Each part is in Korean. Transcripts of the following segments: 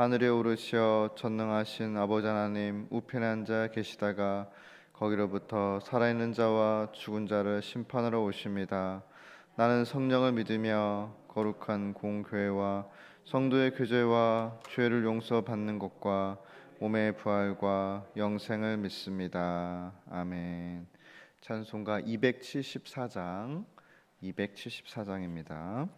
하늘에 오르시어 전능하신 아버지 하나님 우편에 앉아 계시다가 거기로부터 살아있는 자와 죽은 자를 심판하러 오십니다. 나는 성령을 믿으며 거룩한 공교회와 성도의 교제와 죄를 용서받는 것과 몸의 부활과 영생을 믿습니다. 아멘. 찬송가 274장 274장입니다.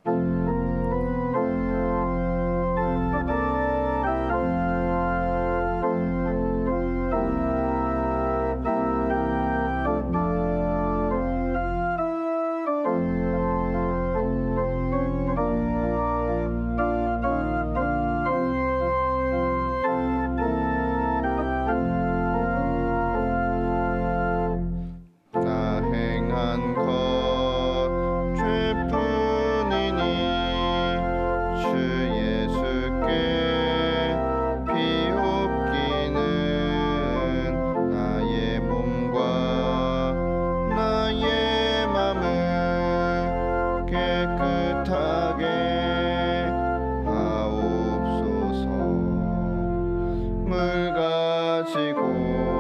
물 가지고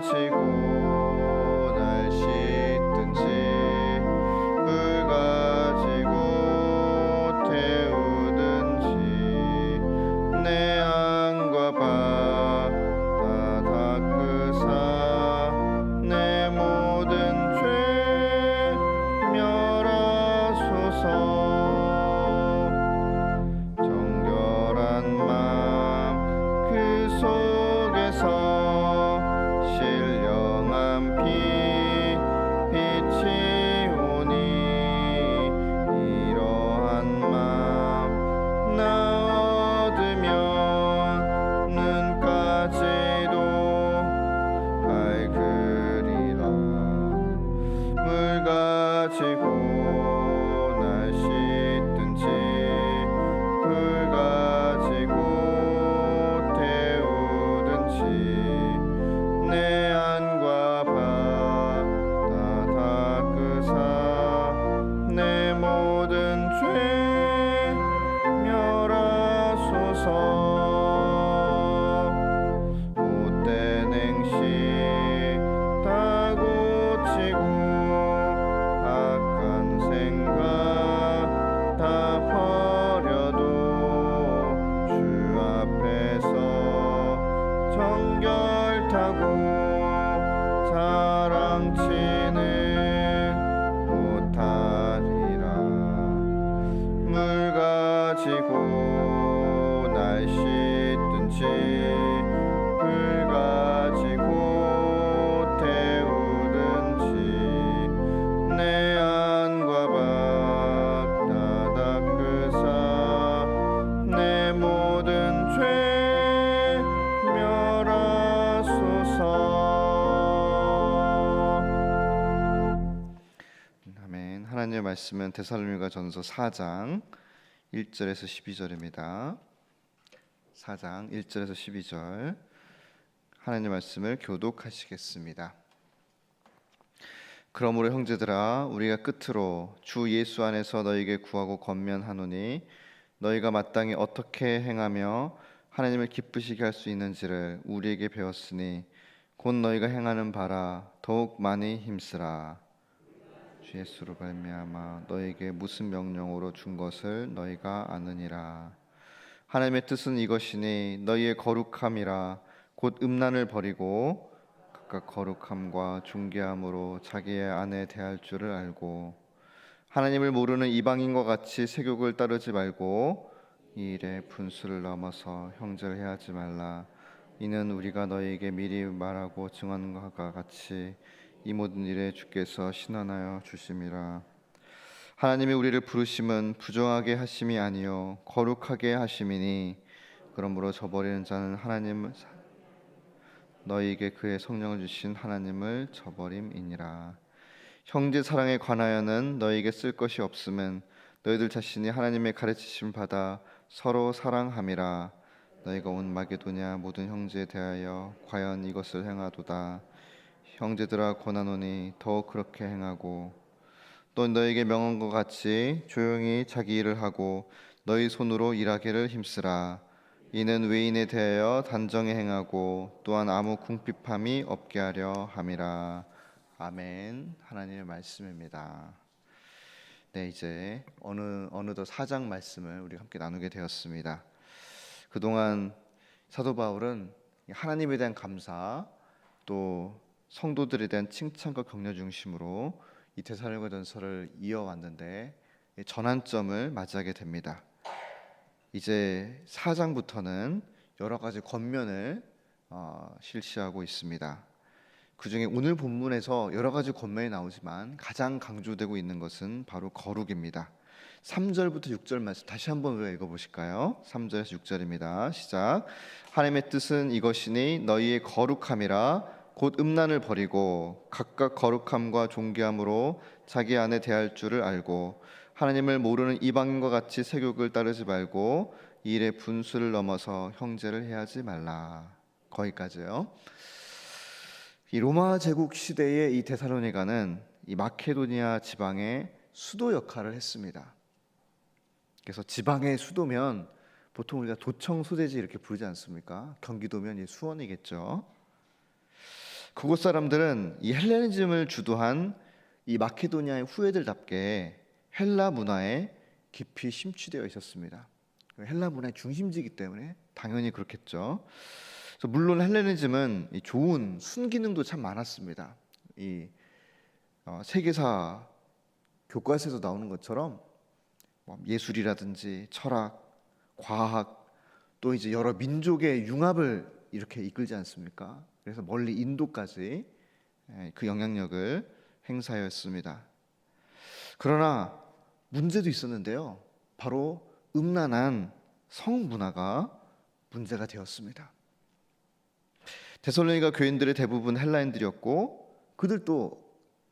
가지고 Thank you. 말씀은 데살로니가 전서 4장 1절에서 12절입니다. 4장 1절에서 12절 하나님의 말씀을 교독하시겠습니다. 그러므로 형제들아 우리가 끝으로 주 예수 안에서 너에게 구하고 권면하노니 너희가 마땅히 어떻게 행하며 하나님을 기쁘시게 할 수 있는지를 우리에게 배웠으니 곧 너희가 행하는 바라 더욱 많이 힘쓰라 주 예수로 발미암아 너희에게 무슨 명령으로 준 것을 너희가 아느니라. 하나님의 뜻은 이것이니 너희의 거룩함이라. 곧 음란을 버리고 각각 거룩함과 존귀함으로 자기의 아내 대할 줄을 알고 하나님을 모르는 이방인과 같이 세욕을 따르지 말고 이 일에 분수를 넘어서 형제를 해하지 말라. 이는 우리가 너희에게 미리 말하고 증언한 것과 같이 이 모든 일에 주께서 신원하여 주심이라. 하나님이 우리를 부르심은 부정하게 하심이 아니요 거룩하게 하심이니 그러므로 저버리는 자는 하나님 너희에게 그의 성령을 주신 하나님을 저버림이니라. 형제 사랑에 관하여는 너희에게 쓸 것이 없음은 너희들 자신이 하나님의 가르치심 받아 서로 사랑함이라. 너희가 온 마게도냐 모든 형제에 대하여 과연 이것을 행하도다 형제들아 권하노니 더 그렇게 행하고 또 너에게 명한 것 같이 조용히 자기 일을 하고 너희 손으로 일하기를 힘쓰라 이는 외인에 대하여 단정히 행하고 또한 아무 궁핍함이 없게 하려 함이라 아멘 하나님의 말씀입니다. 네 이제 어느 어느덧 사장 말씀을 우리 함께 나누게 되었습니다. 그동안 사도 바울은 하나님에 대한 감사 또 성도들에 대한 칭찬과 격려 중심으로 이 데살로니가전서를 이어왔는데 전환점을 맞이하게 됩니다. 이제 4장부터는 여러 가지 권면을 어, 실시하고 있습니다. 그 중에 오늘 본문에서 여러 가지 권면이 나오지만 가장 강조되고 있는 것은 바로 거룩입니다. 3절부터 6절 말씀 다시 한번 우리가 읽어 보실까요? 3절에서 6절입니다. 시작. 하나님의 뜻은 이것이니 너희의 거룩함이라 곧 음란을 버리고 각각 거룩함과 존귀함으로 자기 안에 대할 줄을 알고 하나님을 모르는 이방인과 같이 세욕을 따르지 말고 이 일의 분수를 넘어서 형제를 해하지 말라. 거기까지요. 이 로마 제국 시대의 이 데살로니가는 이 마케도니아 지방의 수도 역할을 했습니다. 그래서 지방의 수도면 보통 우리가 도청 소재지 이렇게 부르지 않습니까? 경기도면 수원이겠죠. 그곳 사람들은 이 헬레니즘을 주도한 이 마케도니아의 후예들답게 헬라 문화에 깊이 심취되어 있었습니다. 헬라 문화의 중심지이기 때문에 당연히 그렇겠죠. 물론 헬레니즘은 좋은 순기능도 참 많았습니다. 이 어, 세계사 교과서에서 나오는 것처럼 뭐 예술이라든지 철학, 과학 또 이제 여러 민족의 융합을 이렇게 이끌지 않습니까? 그래서 멀리 인도까지 예, 그 영향력을 행사하였습니다. 그러나 문제도 있었는데요. 바로 음란한 성문화가 문제가 되었습니다. 데살로니가 교인들의 대부분 헬라인들이었고 그들도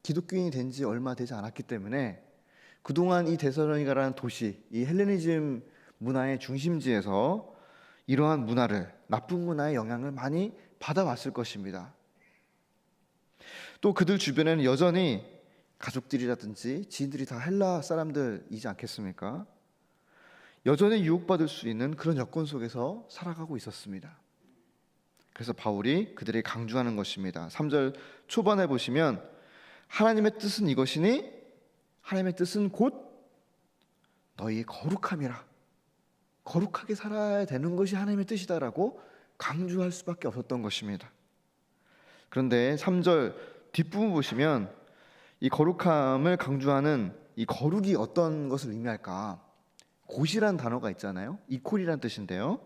기독교인이 된 지 얼마 되지 않았기 때문에 그동안 이 데살로니가라는 도시, 이 헬레니즘 문화의 중심지에서 이러한 문화를 나쁜 문화의 영향을 많이 받아왔을 것입니다. 또 그들 주변에는 여전히 가족들이라든지 지인들이 다 헬라 사람들이지 않겠습니까? 여전히 유혹받을 수 있는 그런 여건 속에서 살아가고 있었습니다. 그래서 바울이 그들에게 강조하는 것입니다. 3절 초반에 보시면 하나님의 뜻은 이것이니 하나님의 뜻은 곧 너희의 거룩함이라. 거룩하게 살아야 되는 것이 하나님의 뜻이다라고 강조할 수밖에 없었던 것입니다. 그런데 3절 뒷부분 보시면 이 거룩함을 강조하는 이 거룩이 어떤 것을 의미할까? 곧이란 단어가 있잖아요. 이콜이란 뜻인데요.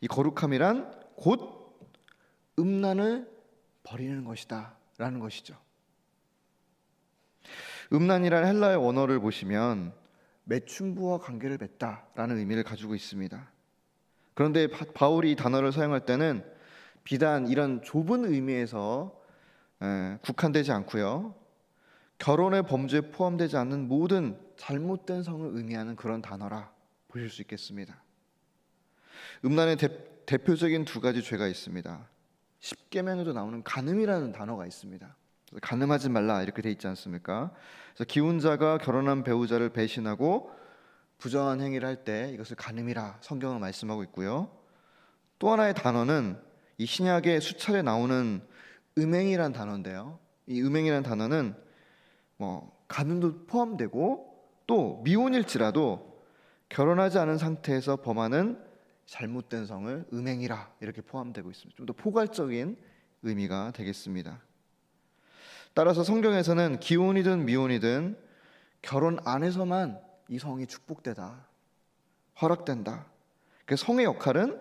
이 거룩함이란 곧 음란을 버리는 것이다 라는 것이죠. 음란이란 헬라의 원어를 보시면 매춘부와 관계를 맺다 라는 의미를 가지고 있습니다. 그런데 바울이 이 단어를 사용할 때는 비단 이런 좁은 의미에서 국한되지 않고요. 결혼의 범죄에 포함되지 않는 모든 잘못된 성을 의미하는 그런 단어라 보실 수 있겠습니다. 음란의 대, 표적인두 가지 죄가 있습니다. 십계명에도 나오는 간음이라는 단어가 있습니다. 간음하지 말라 이렇게 돼 있지 않습니까? 그래서 기혼자가 결혼한 배우자를 배신하고 부정한 행위를 할 때 이것을 간음이라 성경은 말씀하고 있고요. 또 하나의 단어는 이 신약에 수차례 나오는 음행이란 단어인데요. 이 음행이란 단어는 뭐 간음도 포함되고 또 미혼일지라도 결혼하지 않은 상태에서 범하는 잘못된 성을 음행이라 이렇게 포함되고 있습니다. 좀 더 포괄적인 의미가 되겠습니다. 따라서 성경에서는 기혼이든 미혼이든 결혼 안에서만 이 성이 축복되다, 허락된다. 그 성의 역할은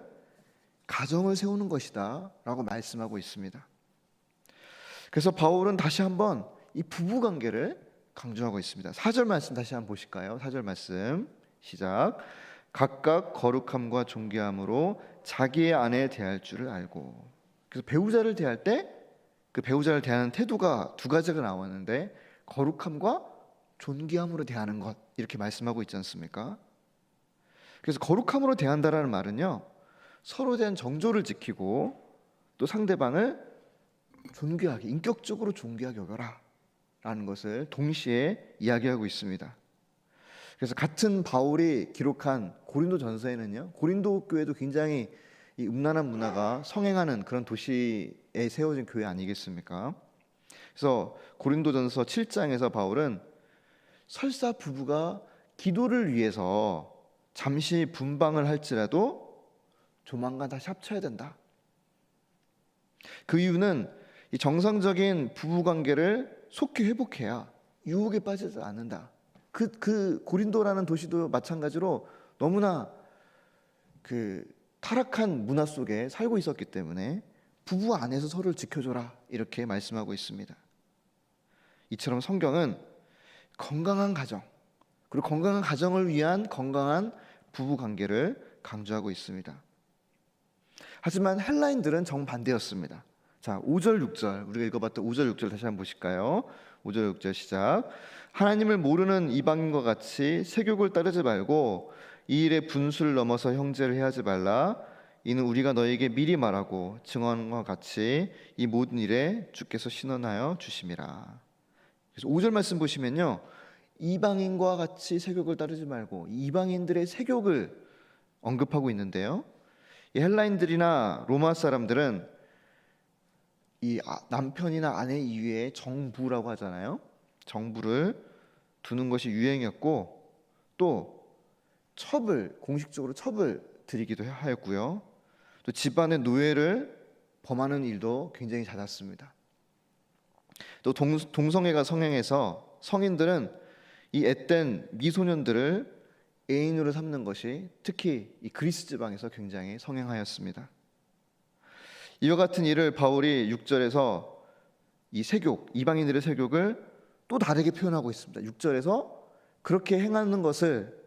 가정을 세우는 것이다 라고 말씀하고 있습니다. 그래서 바울은 다시 한번 이 부부 관계를 강조하고 있습니다. 4절 말씀 다시 한번 보실까요? 4절 말씀 시작. 각각 거룩함과 존귀함으로 자기의 아내에 대할 줄을 알고. 그래서 배우자를 대할 때 그 배우자를 대하는 태도가 두 가지가 나왔는데 거룩함과 존귀함으로 대하는 것 이렇게 말씀하고 있지 않습니까? 그래서 거룩함으로 대한다라는 말은요. 서로 대한 정조를 지키고 또 상대방을 존귀하게 인격적으로 존귀하게 여겨라 라는 것을 동시에 이야기하고 있습니다. 그래서 같은 바울이 기록한 고린도 전서에는요. 고린도 교회도 굉장히 이 음란한 문화가 성행하는 그런 도시에 세워진 교회 아니겠습니까? 그래서 고린도전서 7장에서 바울은 설사 부부가 기도를 위해서 잠시 분방을 할지라도 조만간 다시 합쳐야 된다. 그 이유는 이 정상적인 부부 관계를 속히 회복해야 유혹에 빠지지 않는다. 그, 그 고린도라는 도시도 마찬가지로 너무나 그 타락한 문화 속에 살고 있었기 때문에 부부 안에서 서로를 지켜줘라 이렇게 말씀하고 있습니다. 이처럼 성경은 건강한 가정 그리고 건강한 가정을 위한 건강한 부부 관계를 강조하고 있습니다. 하지만 헬라인들은 정반대였습니다. 자, 5절 6절 우리가 읽어봤던 5절 6절 다시 한번 보실까요? 5절 6절 시작. 하나님을 모르는 이방인과 같이 세욕을 따르지 말고 이 일에 분수를 넘어서 형제를 해하지 말라. 이는 우리가 너에게 미리 말하고 증언과 같이 이 모든 일에 주께서 신원하여 주심이라. 그래서 5절 말씀 보시면요. 이방인과 같이 세욕을 따르지 말고 이방인들의 세욕을 언급하고 있는데요. 이 헬라인들이나 로마 사람들은 이 아- 남편이나 아내 이외에 정부라고 하잖아요. 정부를 두는 것이 유행이었고 또 첩을 공식적으로 첩을 드리기도 하였고요. 또 집안의 노예를 범하는 일도 굉장히 잦았습니다. 또 동, 동성애가 성행해서 성인들은 이 앳된 미소년들을 애인으로 삼는 것이 특히 이 그리스 지방에서 굉장히 성행하였습니다. 이와 같은 일을 바울이 6절에서 이 세욕, 이방인들의 세욕을 또 다르게 표현하고 있습니다. 6절에서 그렇게 행하는 것을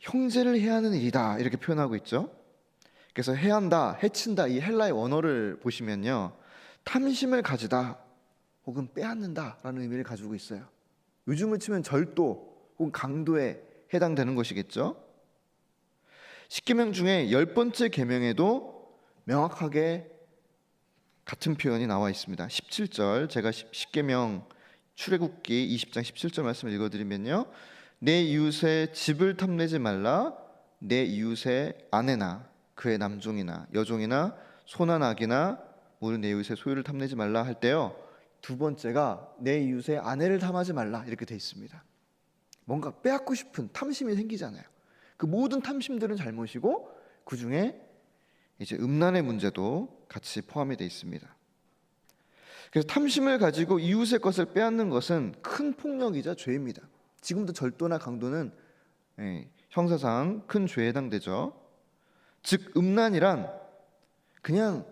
형제를 해하는 일이다 이렇게 표현하고 있죠. 그래서 해한다, 해친다 이 헬라의 원어를 보시면요. 탐심을 가지다 혹은 빼앗는다라는 의미를 가지고 있어요. 요즘을 치면 절도 혹은 강도에 해당되는 것이겠죠. 십계명 중에 열 번째 계명에도 명확하게 같은 표현이 나와 있습니다. 17절 제가 십계명 출애굽기 20장 17절 말씀을 읽어드리면요. 내 이웃의 집을 탐내지 말라. 내 이웃의 아내나 그의 남종이나 여종이나 소나 낙이나 모든 내 이웃의 소유를 탐내지 말라 할 때요. 두 번째가 내 이웃의 아내를 탐하지 말라 이렇게 돼 있습니다. 뭔가 빼앗고 싶은 탐심이 생기잖아요. 그 모든 탐심들은 잘못이고 그 중에 이제 음란의 문제도 같이 포함이 돼 있습니다. 그래서 탐심을 가지고 이웃의 것을 빼앗는 것은 큰 폭력이자 죄입니다. 지금도 절도나 강도는 예, 형사상 큰 죄에 해당되죠. 즉 음란이란 그냥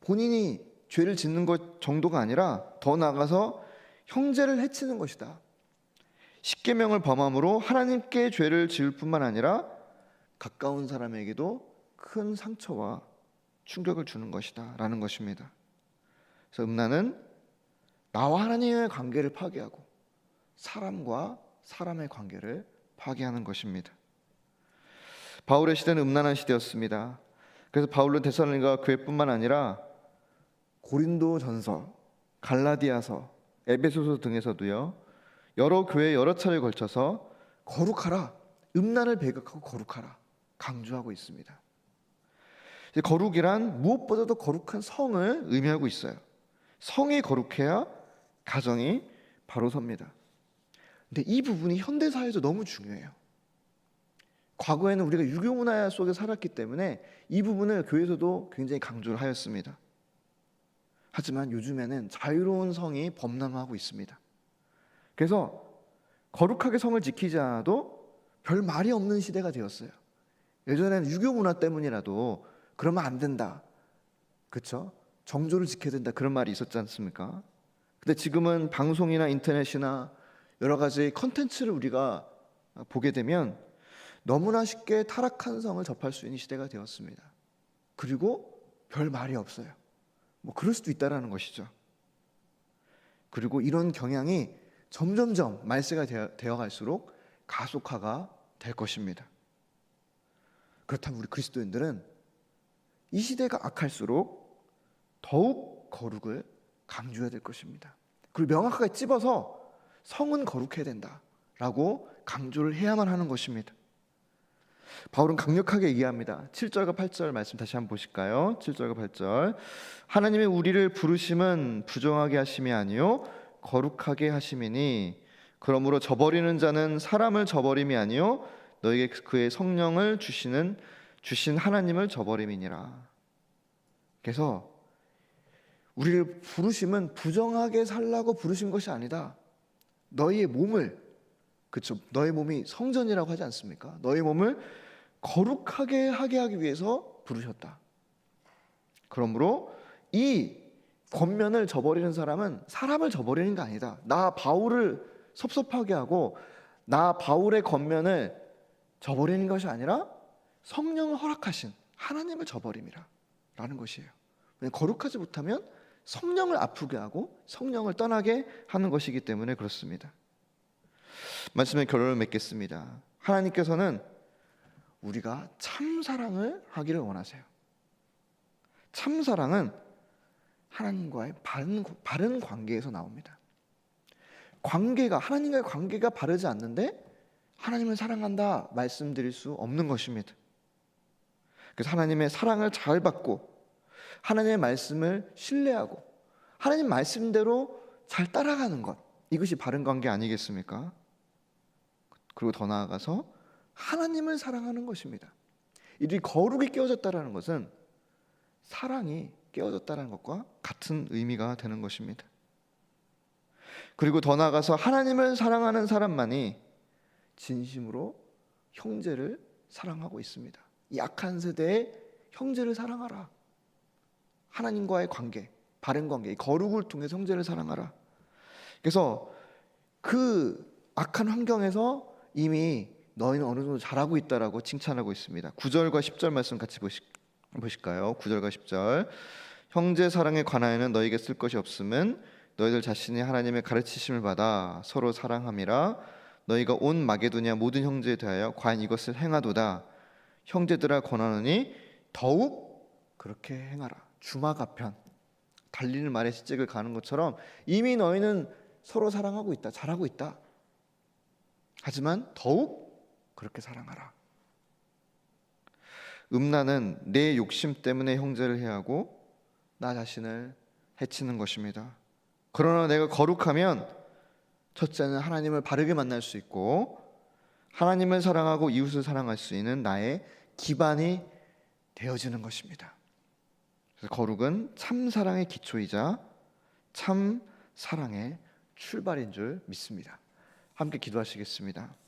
본인이 죄를 짓는 것 정도가 아니라 더 나아가서 형제를 해치는 것이다. 십계명을 범함으로 하나님께 죄를 지을 뿐만 아니라 가까운 사람에게도 큰 상처와 충격을 주는 것이다라는 것입니다. 그래서 음란은 나와 하나님의 관계를 파괴하고 사람과 사람의 관계를 파괴하는 것입니다. 바울의 시대는 음란한 시대였습니다. 그래서 바울은 데살로니가 교회뿐만 아니라 고린도 전서, 갈라디아서, 에베소서 등에서도요. 여러 교회 여러 차례 걸쳐서 거룩하라 음란을 배격하고 거룩하라 강조하고 있습니다. 거룩이란 무엇보다도 거룩한 성을 의미하고 있어요. 성이 거룩해야 가정이 바로 섭니다. 근데 이 부분이 현대 사회에서 너무 중요해요. 과거에는 우리가 유교 문화 속에 살았기 때문에 이 부분을 교회에서도 굉장히 강조를 하였습니다. 하지만 요즘에는 자유로운 성이 범람하고 있습니다. 그래서 거룩하게 성을 지키지 않아도 별 말이 없는 시대가 되었어요. 예전에는 유교 문화 때문이라도 그러면 안 된다. 그렇죠? 정조를 지켜야 된다. 그런 말이 있었지 않습니까? 근데 지금은 방송이나 인터넷이나 여러 가지 컨텐츠를 우리가 보게 되면 너무나 쉽게 타락한 성을 접할 수 있는 시대가 되었습니다. 그리고 별 말이 없어요. 뭐 그럴 수도 있다라는 것이죠. 그리고 이런 경향이 점점점 말세가 되어 갈수록 가속화가 될 것입니다. 그렇다면 우리 그리스도인들은 이 시대가 악할수록 더욱 거룩을 강조해야 될 것입니다. 그리고 명확하게 찝어서 성은 거룩해야 된다라고 강조를 해야만 하는 것입니다. 바울은 강력하게 얘기합니다. 7절과 8절 말씀 다시 한번 보실까요? 7절과 8절. 하나님의 우리를 부르심은 부정하게 하심이 아니요 거룩하게 하심이니 그러므로 저버리는 자는 사람을 저버림이 아니요 너에게 그의 성령을 주시는 주신 하나님을 저버림이니라. 그래서 우리를 부르심은 부정하게 살라고 부르신 것이 아니다. 너희의 몸을 그렇죠. 너의 몸이 성전이라고 하지 않습니까? 너의 몸을 거룩하게 하게 하기 위해서 부르셨다. 그러므로 이 권면을 저버리는 사람은 사람을 저버리는 게 아니다. 나 바울을 섭섭하게 하고 나 바울의 권면을 저버리는 것이 아니라 성령을 허락하신 하나님을 저버림이라 라는 것이에요. 거룩하지 못하면 성령을 아프게 하고 성령을 떠나게 하는 것이기 때문에 그렇습니다. 말씀의 결론을 맺겠습니다. 하나님께서는 우리가 참 사랑을 하기를 원하세요. 참 사랑은 하나님과의 바른, 바른 관계에서 나옵니다. 관계가 하나님과의 관계가 바르지 않는데 하나님을 사랑한다 말씀드릴 수 없는 것입니다. 그래서 하나님의 사랑을 잘 받고 하나님의 말씀을 신뢰하고 하나님 말씀대로 잘 따라가는 것 이것이 바른 관계 아니겠습니까? 그리고 더 나아가서 하나님을 사랑하는 것입니다. 이 거룩이 깨어졌다라는 것은 사랑이 깨어졌다는 것과 같은 의미가 되는 것입니다. 그리고 더 나아가서 하나님을 사랑하는 사람만이 진심으로 형제를 사랑하고 있습니다. 약한 세대의 형제를 사랑하라. 하나님과의 관계, 바른 관계, 거룩을 통해 형제를 사랑하라. 그래서 그 악한 환경에서 이미 너희는 어느 정도 잘하고 있다라고 칭찬하고 있습니다. 9절과 10절 말씀 같이 보시, 보실까요? 9절과 10절. 형제 사랑에 관하여는 너에게 쓸 것이 없음은 너희들 자신이 하나님의 가르치심을 받아 서로 사랑함이라 너희가 온 마게도냐 모든 형제에 대하여 과연 이것을 행하도다 형제들아 권하노니 더욱 그렇게 행하라 주마가편 달리는 말의 시책을 가는 것처럼 이미 너희는 서로 사랑하고 있다 잘하고 있다 하지만 더욱 그렇게 사랑하라. 음란은 내 욕심 때문에 형제를 해하고 나 자신을 해치는 것입니다. 그러나 내가 거룩하면 첫째는 하나님을 바르게 만날 수 있고 하나님을 사랑하고 이웃을 사랑할 수 있는 나의 기반이 되어지는 것입니다. 그래서 거룩은 참 사랑의 기초이자 참 사랑의 출발인 줄 믿습니다. 함께 기도하시겠습니다.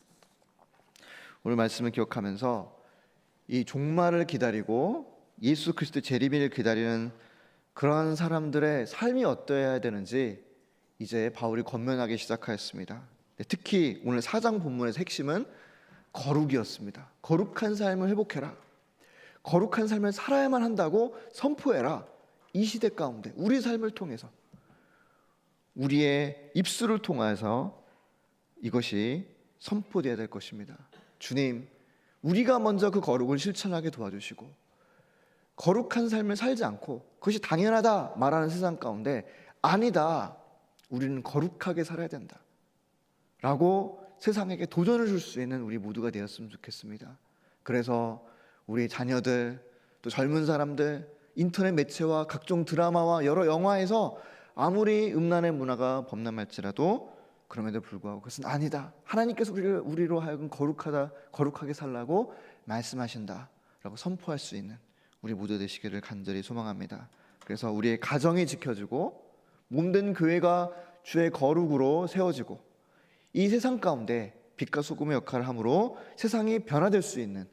오늘 말씀을 기억하면서 이 종말을 기다리고 예수 그리스도 재림을 기다리는 그러한 사람들의 삶이 어떠해야 되는지 이제 바울이 권면하기 시작하였습니다. 네, 특히 오늘 사장 본문의 핵심은 거룩이었습니다. 거룩한 삶을 회복해라. 거룩한 삶을 살아야만 한다고 선포해라. 이 시대 가운데 우리 삶을 통해서 우리의 입술을 통해서 이것이 선포되어야 될 것입니다. 주님, 우리가 먼저 그 거룩을 실천하게 도와주시고 거룩한 삶을 살지 않고 그것이 당연하다 말하는 세상 가운데 아니다. 우리는 거룩하게 살아야 된다. 라고 세상에게 도전을 줄 수 있는 우리 모두가 되었으면 좋겠습니다. 그래서 우리 자녀들 또 젊은 사람들 인터넷 매체와 각종 드라마와 여러 영화에서 아무리 음란의 문화가 범람할지라도 그럼에도 불구하고 그것은 아니다. 하나님께서 우리를 우리로 하여금 거룩하다 거룩하게 살라고 말씀하신다라고 선포할 수 있는 우리 모두 되시기를 간절히 소망합니다. 그래서 우리의 가정이 지켜지고 몸된 교회가 주의 거룩으로 세워지고 이 세상 가운데 빛과 소금의 역할을 함으로 세상이 변화될 수 있는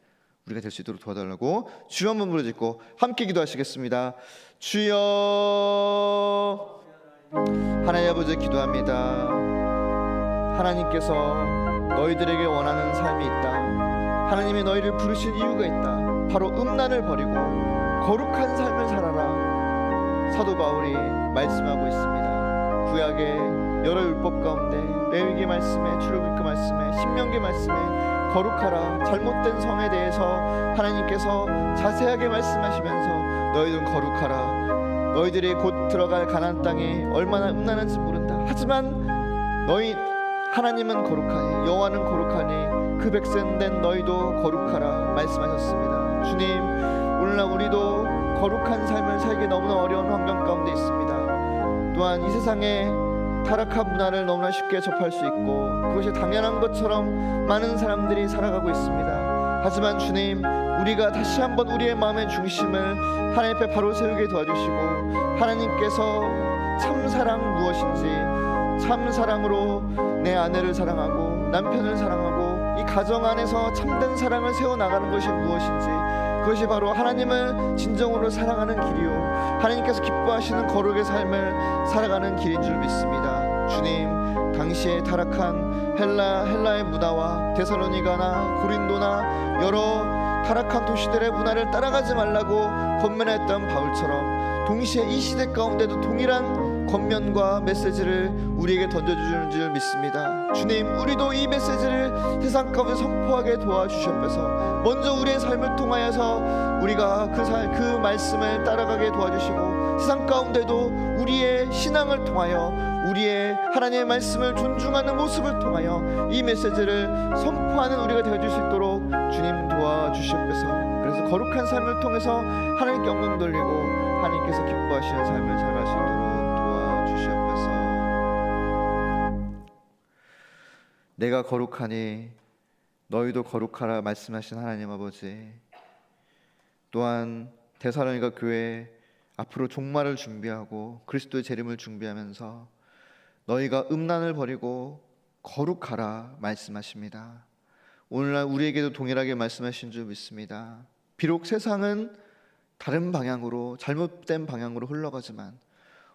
우리가 될 수 있도록 도와달라고 주여 한번 부르짖고 함께 기도하시겠습니다. 주여 하나님 아버지 기도합니다. 하나님께서 너희들에게 원하는 삶이 있다. 하나님이 너희를 부르신 이유가 있다. 바로 음란을 버리고 거룩한 삶을 살아라. 사도 바울이 말씀하고 있습니다. 구약의 여러 율법 가운데 레위기 말씀에 출애굽기 말씀에 신명기 말씀에 거룩하라 잘못된 성에 대해서 하나님께서 자세하게 말씀하시면서 너희들은 거룩하라 너희들이 곧 들어갈 가나안 땅이 얼마나 음란한지 모른다 하지만 너희 하나님은 거룩하니 여호와는 거룩하니 그 백성 된 너희도 거룩하라 말씀하셨습니다 주님 오늘날 우리도 거룩한 삶을 살기 너무나 어려운 환경 가운데 있습니다 또한 이 세상에 타락한 문화를 너무나 쉽게 접할 수 있고 그것이 당연한 것처럼 많은 사람들이 살아가고 있습니다. 하지만 주님, 우리가 다시 한번 우리의 마음의 중심을 하나님 앞에 바로 세우게 도와주시고 하나님께서 참 사랑 무엇인지 참 사랑으로 내 아내를 사랑하고 남편을 사랑하고 이 가정 안에서 참된 사랑을 세워 나가는 것이 무엇인지 그것이 바로 하나님을 진정으로 사랑하는 길이요 하나님께서 기뻐하시는 거룩의 삶을 살아가는 길인 줄 믿습니다. 주님, 당시에 타락한 헬라 헬라의 문화와 데살로니가나 고린도나 여러 타락한 도시들의 문화를 따라가지 말라고 권면했던 바울처럼 동시에 이 시대 가운데도 동일한 권면과 메시지를 우리에게 던져주는 줄 믿습니다. 주님, 우리도 이 메시지를 세상 가운데 선포하게 도와주셨면서 먼저 우리의 삶을 통하여서 우리가 그, 살, 그 말씀을 따라가게 도와주시고 세상 가운데도 우리의 신앙을 통하여 우리의 하나님의 말씀을 존중하는 모습을 통하여 이 메시지를 선포하는 우리가 되어줄 수 있도록 주님 도와주시옵소서. 그래서 거룩한 삶을 통해서 하나님께 영광 돌리고 하나님께서 기뻐하시는 삶을 살할 수 있도록 내가 거룩하니 너희도 거룩하라 말씀하신 하나님 아버지. 또한 대사로니가 교회 앞으로 종말을 준비하고 그리스도의 재림을 준비하면서 너희가 음란을 버리고 거룩하라 말씀하십니다. 오늘날 우리에게도 동일하게 말씀하신 줄 믿습니다. 비록 세상은 다른 방향으로 잘못된 방향으로 흘러가지만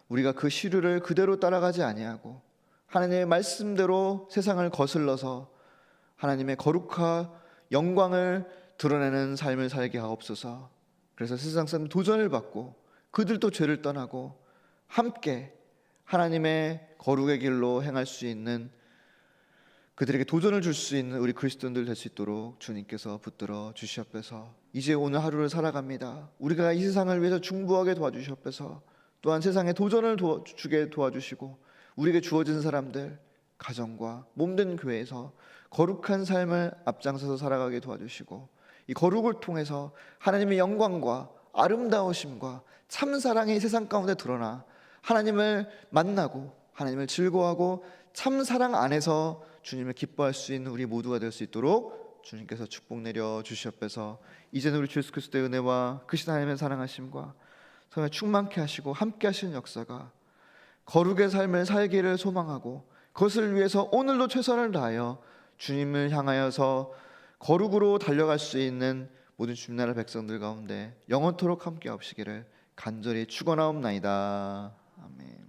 우리가 그 시류를 그대로 따라가지 아니하고 하나님의 말씀대로 세상을 거슬러서 하나님의 거룩과 영광을 드러내는 삶을 살게 하옵소서. 그래서 세상 사람 도전을 받고 그들도 죄를 떠나고 함께 하나님의 거룩의 길로 행할 수 있는 그들에게 도전을 줄 수 있는 우리 그리스도인들 될 수 있도록 주님께서 붙들어 주시옵소서. 이제 오늘 하루를 살아갑니다. 우리가 이 세상을 위해서 중부하게 도와주시옵소서. 또한 세상에 도전을 도와, 주게 도와주시고 우리에게 주어진 사람들 가정과 몸된 교회에서 거룩한 삶을 앞장서서 살아가게 도와주시고 이 거룩을 통해서 하나님의 영광과 아름다우심과 참 사랑이 세상 가운데 드러나 하나님을 만나고 하나님을 즐거워하고 참 사랑 안에서 주님을 기뻐할 수 있는 우리 모두가 될 수 있도록 주님께서 축복 내려 주시옵소서. 이제는 우리 주 예수 그리스도의 은혜와 크신 하나님의 사랑하심과 성령 충만케 하시고 함께 하시는 역사가 거룩의 삶을 살기를 소망하고 그것을 위해서 오늘도 최선을 다하여 주님을 향하여서 거룩으로 달려갈 수 있는 모든 주님 나라 백성들 가운데 영원토록 함께 하시기를 간절히 축원하옵나이다. 아멘.